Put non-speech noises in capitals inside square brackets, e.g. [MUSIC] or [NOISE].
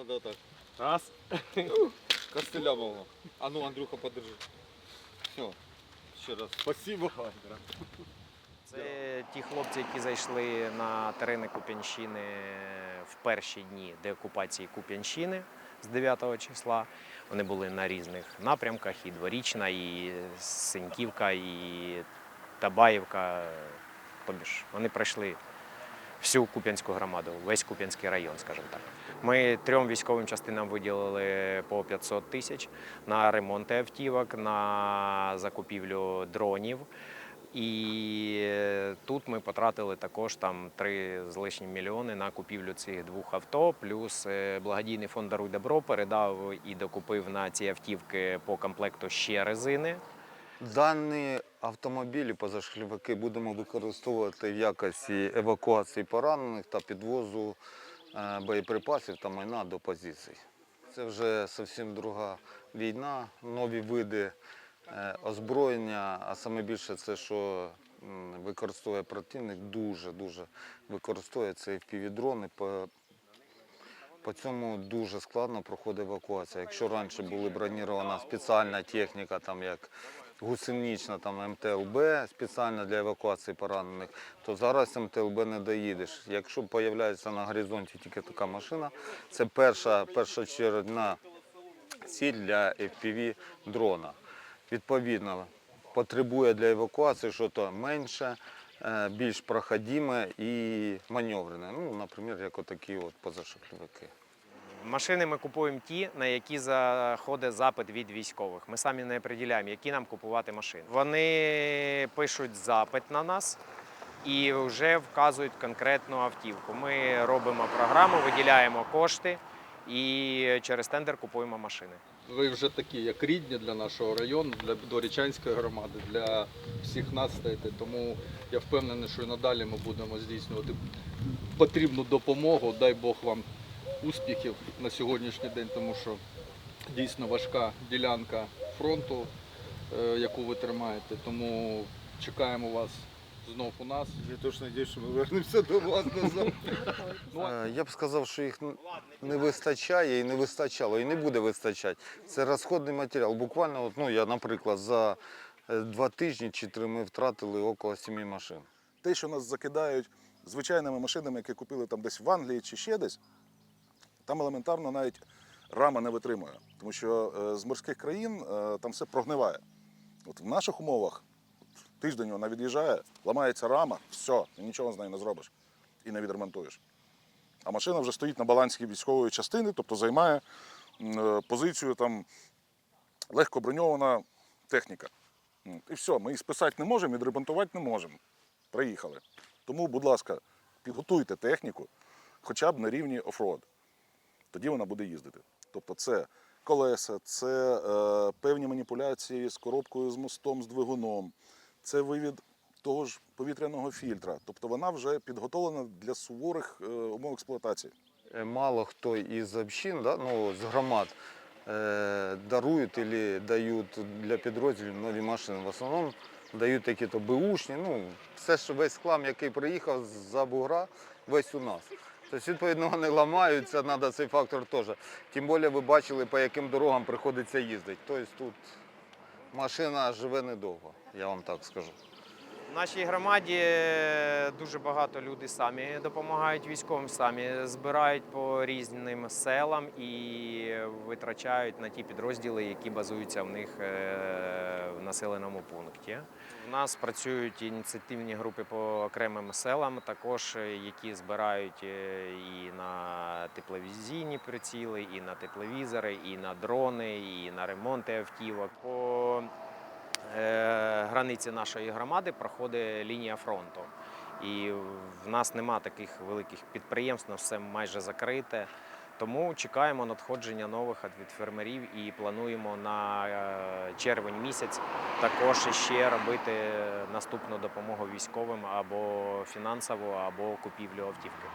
Надо так. Раз. [LAUGHS] Костыля мого. А ну, Андрюха, подержи. Все. Ще раз. Спасибо. Це ті хлопці, які зайшли на терени Куп'янщини в перші дні деокупації Куп'янщини з 9 числа. Вони були на різних напрямках: і Дворічна, і Синьківка, і Табаївка. Тобі ж вони пройшли всю Куп'янську громаду, весь Куп'янський район, скажімо так. Ми трьом військовим частинам виділили по 500 тисяч на ремонт автівок, на закупівлю дронів. І тут ми потратили також там 3 з лишнім мільйони на купівлю цих двох авто. Плюс е, благодійний фонд Даруй добро передав і докупив на ці автівки по комплекту ще резини. Дані автомобілі позашляховики будемо використовувати в якості евакуації поранених та підвозу е, боєприпасів та майна до позицій. Це вже зовсім друга війна, нові види е, озброєння, а саме більше це, що використовує противник, дуже-дуже використовує це FPV-дрони. По, по цьому дуже складно проходить евакуація. Якщо раніше була бронірована спеціальна техніка, там як гусенична там МТЛБ спеціально для евакуації поранених, то зараз МТЛБ не доїдеш. Якщо з'являється на горизонті тільки така машина, це перша першочерговна ціль для FPV дрона. Відповідно, потребує для евакуації щось менше, е, більш проходиме і маневрене. Ну, наприклад, як отакі от позашахльовики. Машини ми купуємо ті, на які заходить запит від військових. Ми самі не приділяємо, які нам купувати машини. Вони пишуть запит на нас і вже вказують конкретну автівку. Ми робимо програму, виділяємо кошти і через тендер купуємо машини. Ви вже такі, як рідні для нашого району, для Дорічанської громади, для всіх нас стаєте. Тому я впевнений, що і надалі ми будемо здійснювати потрібну допомогу. Дай Бог вам успіхів на сьогоднішній день, тому що дійсно важка ділянка фронту, е, яку ви тримаєте. Тому чекаємо вас знов у нас. Я точно надеюсь, що ми вернемося до вас назад. [LAUGHS] Е, Я б сказав, що їх не вистачає і не вистачало, і не буде вистачати. Це розходний матеріал. Буквально, от, ну, я, наприклад, за е, два тижні чи три ми втратили около семи машин. те, що нас закидають звичайними машинами, які купили там десь в Англії чи ще десь, там елементарно навіть рама не витримує. Тому що е, з морських країн е, там все прогниває. От в наших умовах тиждень вона від'їжджає, ламається рама, все, ти нічого з нею не зробиш і не відремонтуєш. А машина вже стоїть на балансі військової частини, тобто займає е, позицію там легко броньована техніка. І все, ми її списати не можемо, відремонтувати не можемо. Приїхали. Тому, будь ласка, підготуйте техніку хоча б на рівні офроад. Тоді вона буде їздити. Тобто це колеса, це е, певні маніпуляції з коробкою, з мостом, з двигуном, це вивід того ж повітряного фільтра. Тобто вона вже підготовлена для суворих е, умов експлуатації. Е, Мало хто із общин, да, ну, з громад е, дарують або дають для підрозділів нові машини. В основному дають такі то беушні, ну, все, що весь хлам, який приїхав за бугра, весь у нас. Тобто, відповідно, вони ламаються, треба цей фактор теж. Тим більше ви бачили, по яким дорогам приходиться їздити. Тобто тут машина живе недовго, я вам так скажу. В нашій громаді дуже багато людей самі допомагають військовим, самі збирають по різним селам і витрачають на ті підрозділи, які базуються в них е, в населеному пункті. У нас працюють ініціативні групи по окремим селам, також е, які збирають е, і на тепловізійні приціли, і на тепловізори, і на дрони, і на ремонти автівок. По е, границі нашої громади проходить лінія фронту. І в нас нема таких великих підприємств, все майже закрите. Тому чекаємо надходження нових від фермерів і плануємо на е, червень місяць також ще робити наступну допомогу військовим або фінансову, або купівлю автівки.